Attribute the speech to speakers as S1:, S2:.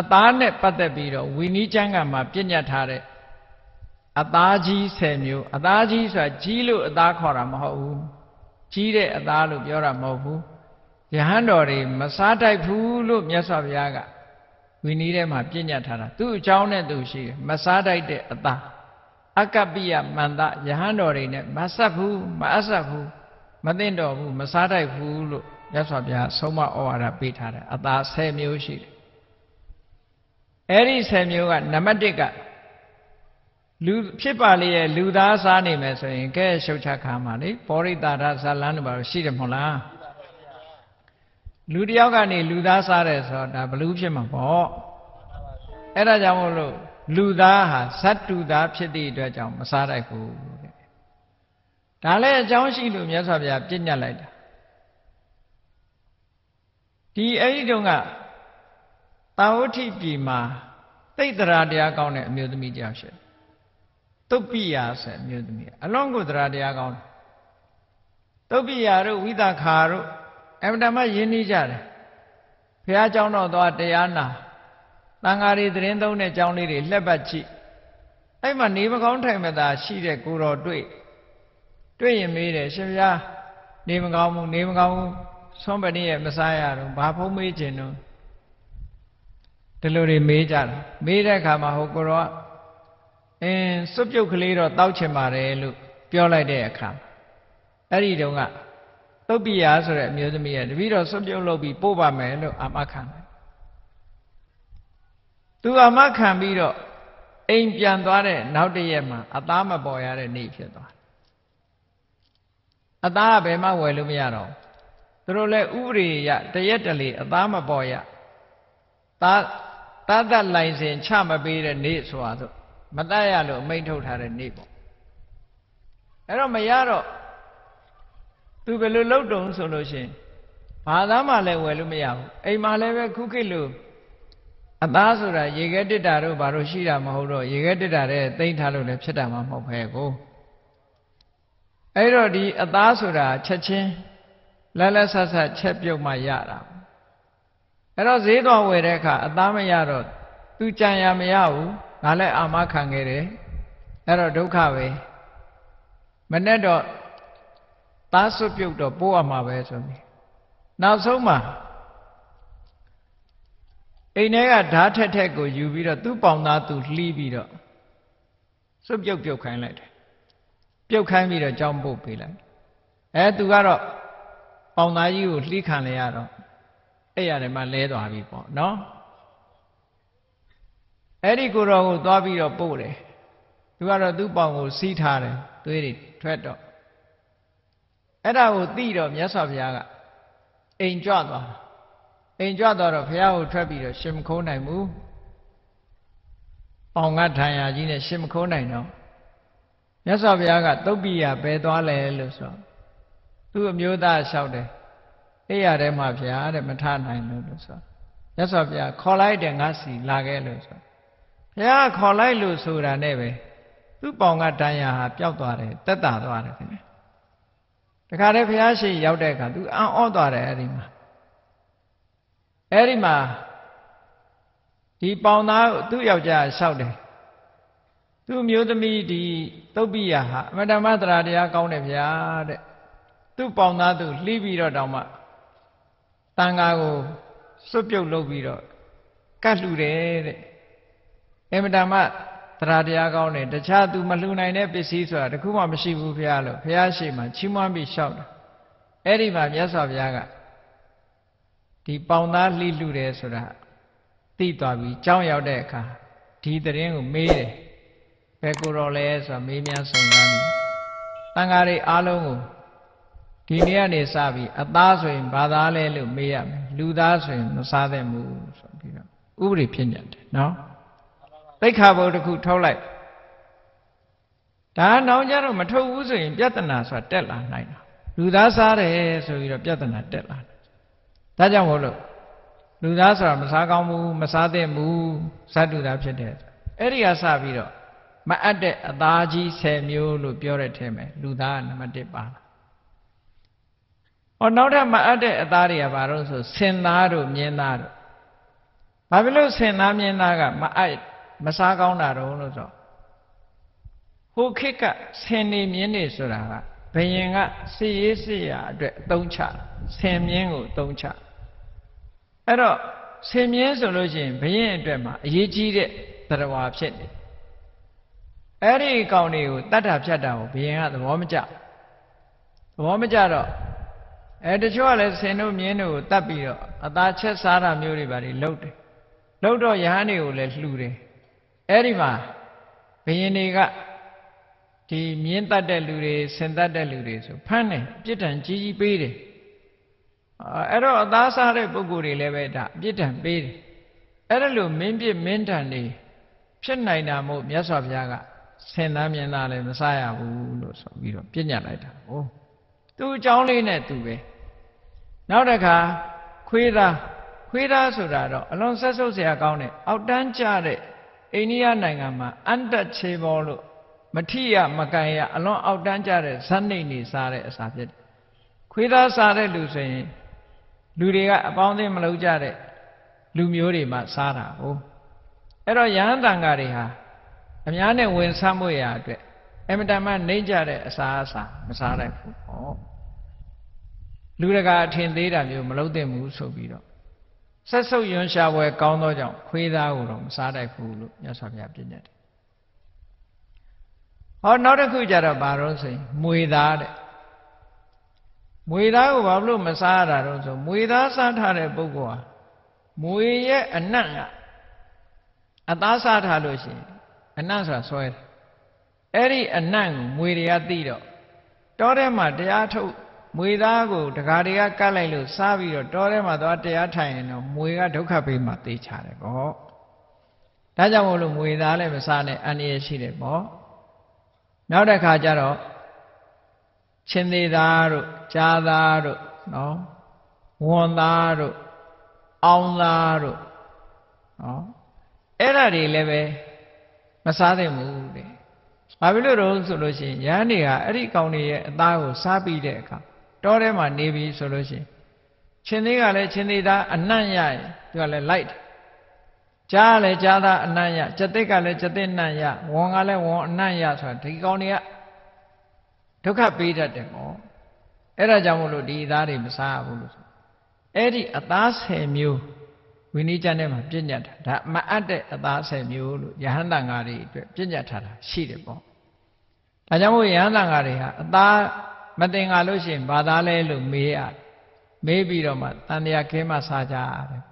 S1: အသားနဲ့ပတ်သက်ပြီးတော့ဝီနီးကျမ်းကမှာပြညတ်ထားတဲ့အသားကြီး10မျိုးအသားကြီးဆိုတာကြီးလို့အသားခေါ်တာမဟုတ်ဘူးကြီးတဲ့အသားလို့ပြောတာမဟုတ်ဘူးယဟန်တော်တွေမစားတိုက်ဘူးလို့မြတ်စွာဘုရားကဝီနီးထဲမှာပြညတ်ထားတာသူ့အကြောင်းနဲ့သူရှိတယ်မစားတိုက်တဲ့အသားအကပ္ပိယမန္တယဟန်တော်တွေနဲ့မဆက်ဘူးမအဆက်ဘူးမသိတော့ဘူးမစားတိုက်ဘူးလို့မြတ်စွာဘုရားဆုံးမဩဝါဒပေးထားတယ်အသား10မျိုးရှိတယ် အဲ့ဒီ10မျိုးကနံပါတ်1ကလူဖြစ်ပါလေရဲ့လူသားစားနေမယ်ဆိုရင်ကဲရှုပ်ချခါမှာလေပောရိတာရဇလန်းတို့ဘာလို့ရှိတယ်မဟုတ်လားလူတယောက်ကနေလူသားစားတယ်ဆိုတော့ဒါဘလူးဖြစ်မှာပေါ့အဲ့ဒါကြောင့်မို့လို့လူသားဟာဇတ်တူသားဖြစ်သည့်အတွက်ကြောင့်မစားတတ်ဘူးတဲ့ဒါလည်းအကြောင်းရှိလို့မြတ်စွာဘုရားပြညတ်လိုက်တာဒီအဲ့ဒီတုန်းက တာဝဋ္ဌိပြည်မှာသိတ္တရာတရားကောင်းတဲ့အမျိုးသမီးကြောက်ရှိတုတ်ပိယာဆိုအမျိုးသမီးအလွန်ကိုတရားတရားကောင်းတယ်တုတ်ပိယာတို့ဝိသခာတို့အမှန်တမ်းယဉ်နေကြတယ်ဘုရားကျောင်းတော်သွားတရားနာတန်ဃာတွေသတင်းသုံးတဲ့ကျောင်းလေးတွေလှက်ပတ်ကြည့်အဲ့မှာနေမကောင်းထိုင်မသာရှိတဲ့ကိုတော်တွေ့တွေ့ရင်မေးတယ်ရှင်ဘုရားနေမကောင်းဘူးနေမကောင်းဘူးဆွမ်းပဏိရဲ့မစားရတော့ဘာဖုံးမေးခြင်းတော့ ဒီလိုတွေမေးကြတာမေးတဲ့အခါမှာဟိုကိုတော်ကအင်းစွပ်ပြုတ်ကလေးတော့တောက်ချင်ပါတယ်လို့ပြောလိုက်တဲ့အခါအဲ့ဒီတုန်းကသုတ်ပိယာဆိုတဲ့အမျိုးသမီးကတပည့်တော်စွပ်ပြုတ်လုပ်ပြီးပို့ပါမယ်လို့အာမခံတယ်သူအာမခံပြီးတော့အိမ်ပြန်သွားတဲ့နောက်တရက်မှာအသားမပေါ်ရတဲ့နေ့ဖြစ်သွားတယ်အသားကဘယ်မှဝယ်လို့မရတော့သူတို့လည်းဥပရိယတရက်တလေအသားမပေါ်ရသား တတ်တတ်လိုင်စင်ချမပေးတဲ့နေ့ဆိုတာဆိုမတတ်ရလို့အမိန့်ထုတ်ထားတဲ့နေ့ပေါ့အဲ့တော့မရတော့သူဘယ်လိုလုပ်တုံဆိုလို့ရှိရင်ဘာသားမှလည်းဝယ်လို့မရဘူးအိမ်မှာလည်းပဲခုခေတ်လို့အသားဆိုတာရေခဲတစ်တာတို့ဘာလို့ရှိတာမဟုတ်တော့ရေခဲတစ်တာတဲ့တိမ့်ထားလို့လည်းဖြစ်တာမှမဟုတ်ပဲကိုအဲ့တော့ဒီအသားဆိုတာချက်ချင်းလက်လက်ဆက်ဆက်ချက်ပြုတ်မှရတာ အဲ့တော့ဈေးတော်ဝယ်တဲ့အခါအသားမရတော့သူကြံရမရဘူးငါလည်းအာမခံခဲ့တယ်အဲ့တော့ဒုက္ခပဲမနဲ့တော့သားစွတ်ပြုတ်တော့ပိုးရမှာပဲဆိုပြီးနောက်ဆုံးမှာအိမ်ထဲကဓာတ်ထက်ထက်ကိုယူပြီးတော့သူ့ပေါင်သားသူလှီးပြီးတော့စွတ်ပြုတ်ပြုတ်ခိုင်းလိုက်တယ်ပြုတ်ခိုင်းပြီးတော့ကြောင်းပို့ပေးလိုက်အဲသူကတော့ပေါင်သားကြီးကိုလှီးခံလေရတော့ အဲ့ရတယ်မှလဲသွားပြီပေါ့နော်အဲ့ဒီကိုတော်ကိုသွားပြီးတော့ပို့တယ်သူကတော့သူ့ပေါင်ကိုစီးထားတယ်သွေးတွေထွက်တော့အဲ့ဒါကိုသိတော့မြတ်စွာဘုရားကအိမ်ကြွသွားအိမ်ကြွသွားတော့ဘုရားကိုထွက်ပြီးတော့ရှင်မခိုးနိုင်ဘူးပေါင်ကထံရာကြီးနဲ့ရှင်မခိုးနိုင်တော့မြတ်စွာဘုရားကသုတ်ပိယဘယ်သွားလဲလို့ဆိုသူ့အမျိုးသားလျှောက်တယ် အိရထဲမှာဘုရားတဲ့မထနိုင်လို့လို့ဆိုမြတ်စွာဘုရားခေါ်လိုက်တယ်ငါစီလာခဲ့လို့ဆိုဘုရားခေါ်လိုက်လို့ဆိုတာနဲ့ပဲသူ့ပေါင်ကတန်ရာဟာပျောက်သွားတယ်တက်တာသွားတယ်ခင်ဗျတခါတည်းဘုရားရှိရောက်တဲ့အခါသူအံ့ဩသွားတယ်အဲ့ဒီမှာအဲ့ဒီမှာဒီပေါင်သားသူ့ယောက်ျားလျှောက်တယ်သူ့မျိုးသမီးဒီသုတ်ပိယဟာအမတမတရာတရားကောင်းတယ်ဗျာတဲ့သူ့ပေါင်သားသူလှီးပြီးတော့တောင်မှ တန်ဃာကိုစွတ်ပြုတ်လုပ်ပြီးတော့ကတ်လှူတယ်တဲ့အမတမတရာတရားကောင်းတယ်တခြားသူမလှူနိုင်တဲ့ပစ္စည်းဆိုတာတခုမှမရှိဘူးဘုရားလို့ဘုရားရှိမှချီးမွမ်းပြီးလျှောက်တယ်အဲ့ဒီမှာမြတ်စွာဘုရားကဒီပေါင်သားလှိလှတယ်ဆိုတာသိသွားပြီကြောင်းရောက်တဲ့အခါဒီတရင်ကိုမေးတယ်ဘယ်ကိုတော်လဲဆိုတာမေးမြန်းစုံစမ်းပြီးတန်ဃာတွေအားလုံးကို ဒီနေ့ကနေစပြီးအသားဆိုရင်ဘာသားလဲလို့မေးရမယ်လူသားဆိုရင်မစားသင့်ဘူးဆိုပြီးတော့ဥပဒေဖြစ်ညတ်တယ်နော်သိက္ခာပုဒ်တစ်ခုထုတ်လိုက်ဒါနောက်ကြတော့မထုတ်ဘူးဆိုရင်ပြဿနာဆိုတာတက်လာနိုင်တာလူသားစားတယ်ဆိုပြီးတော့ပြဿနာတက်လာတယ်ဒါကြောင့်မို့လို့လူသားဆိုတာမစားကောင်းဘူးမစားသင့်ဘူးဇတ်တူတာဖြစ်တယ်အဲ့ဒီကစပြီးတော့မအပ်တဲ့အသားကြီး10မျိုးလို့ပြောတဲ့ထဲမှာလူသားကနံပါတ်1ပါ ဟောနောက်ထပ်မအပ်တဲ့အသားတွေကဘာလို့ဆိုစင်သားတို့မြင်းသားတို့ဘာဖြစ်လို့ဆင်သားမြင်သားကမအိုက်မစားကောင်းတာတော့လို့ဆိုဟိုခေတ်ကဆင်နေမြင်းနေဆိုတာကဘယင်ကစီရေးစီရအတွက်အသုံးချဆင်မြင်းကိုအသုံးချအဲ့တော့ဆင်မြင်းဆိုလို့ရှိရင်ဘယင်အတွက်မှာအရေးကြီးတဲ့တရားဖြစ်နေအဲ့ဒီကောင်တွေကိုတတ်တာဖြတ်တာကိုဘယင်ကသဘောမကျသဘောမကျတော့ အဲတချို့ကလည်းဆင်တို့မြင်းတို့ကိုတတ်ပြီးတော့အသာချက်စားတာမျိုးတွေပါတွေလုပ်တယ်လုပ်တော့ယဟန်တွေကိုလည်းလှူတယ်အဲ့ဒီမှာဘယင်တွေကဒီမြင်းတတ်တဲ့လူတွေဆင်တတ်တဲ့လူတွေဆိုဖမ်းတယ်ပြစ်ဒဏ်ကြီးကြီးပေးတယ်အဲ့တော့အသားစားတဲ့ပုဂ္ဂိုလ်တွေလည်းပဲဒါပြစ်ဒဏ်ပေးတယ်အဲ့ဒါလို့မင်းပြစ်မင်းဒဏ်တွေဖြစ်နိုင်တာမို့မြတ်စွာဘုရားကဆင်သားမြင်သားလည်းမစားရဘူးလို့ဆိုပြီးတော့ပြညတ်လိုက်တာဟိုသူ့အကြောင်းလေးနဲ့သူပဲ နောက်တစ်ခါခွေးသားခွေးသားဆိုတာတော့အလွန်ဆက်ဆုပ်စရာကောင်းတဲ့အောက်တန်းကျတဲ့အိန္ဒိယနိုင်ငံမှာအန်တက်ချေဘောလို့မထိရမကန်ရအလွန်အောက်တန်းကျတဲ့ဇက်နှိမ့်နေစားတဲ့အစာဖြစ်တယ်ခွေးသားစားတဲ့လူဆိုရင်လူတွေကအပေါင်းအသင်းမလုပ်ကြတဲ့လူမျိုးတွေမှစားတာဟုတ်အဲ့တော့ယဟန်တန်ဃာတွေဟာအများနဲ့ဝင်ဆမ်းမွေရအတွက်အမတန်မှနှိမ့်ကြတဲ့အစာအစာမစားတတ်ဘူးဟော လူတကာအထင်သေးတာမျိုးမလုပ်သင့်ဘူးဆိုပြီးတော့ဆက်ဆုပ်ယွန်ရှာပွဲကောင်းသောကြောင့်ခွေးသားကိုတော့မစားနိုင်ဘူးလို့မြတ်စွာဘုရားပြညတ်တယ်ဟောနောက်တစ်ခုကြတော့ဘာလို့ဆိုရင်မွေသားတဲ့မွေသားကိုဘာလို့မစားရတာတော့ဆိုမွေသားစားထားတဲ့ပုဂ္ဂိုလ်ဟာမွေရဲ့အနံ့ကအသားစားထားလို့ရှိရင်အနံ့ဆိုတာဆွဲတယ်အဲ့ဒီအနံ့ကိုမွေတွေကသိတော့တောထဲမှာတရားထုတ် မွေသားကိုတကားတွေကကတ်လိုက်လို့စားပြီးတော့တောထဲမှာသွားတရားထိုင်ရင်တော့မွေကဒုက္ခပေးမှသိချတယ်ပေါ့ဒါကြောင့်မို့လို့မွေသားလည်းမစားနဲ့အန္တရာယ်ရှိတယ်ပေါ့နောက်တစ်ခါကျတော့ချင်းသေးသားတို့ကြားသားတို့နော်ဝန်သားတို့အောင်သားတို့နော်အဲ့ဒါတွေလည်းပဲမစားသင့်ဘူးတဲ့ဘာဖြစ်လို့တော့ဆိုလို့ရှိရင်ရဟန်းတွေကအဲ့ဒီကောင်တွေရဲ့အသားကိုစားပြီးတဲ့အခါ တောထဲမှာနေပြီဆိုလို့ရှိရင်ချင်းသေးကလည်းချင်းသေးသားအနှံ့ရရင်သူကလည်းလိုက်တယ်ကြားလည်းကြားသားအနှံ့ရကျက်သက်ကလည်းကျက်သက်နှံ့ရဝန်ကလည်းဝန်အနှံ့ရဆိုတာဒီကောင်တွေကဒုက္ခပေးတတ်တယ်ပေါ့အဲ့ဒါကြောင့်မို့လို့ဒီအသားတွေမစားဘူးလို့ဆိုအဲ့ဒီအသား10မျိုးဝိနည်းကျမ်းထဲမှာပြည့်ညတ်တာဒါမအပ်တဲ့အသား10မျိုးလို့ယဟန်တန်ဃာတွေအတွက်ပြည့်ညတ်ထားတာရှိတယ်ပေါ့ဒါကြောင့်မို့ယဟန်တန်ဃာတွေဟာအသား မတင်ငါလို့ရှိရင်ဘာသားလဲလို့မေးရမေးပြီးတော့မှတန်တရားခင်းမှစားကြရတယ်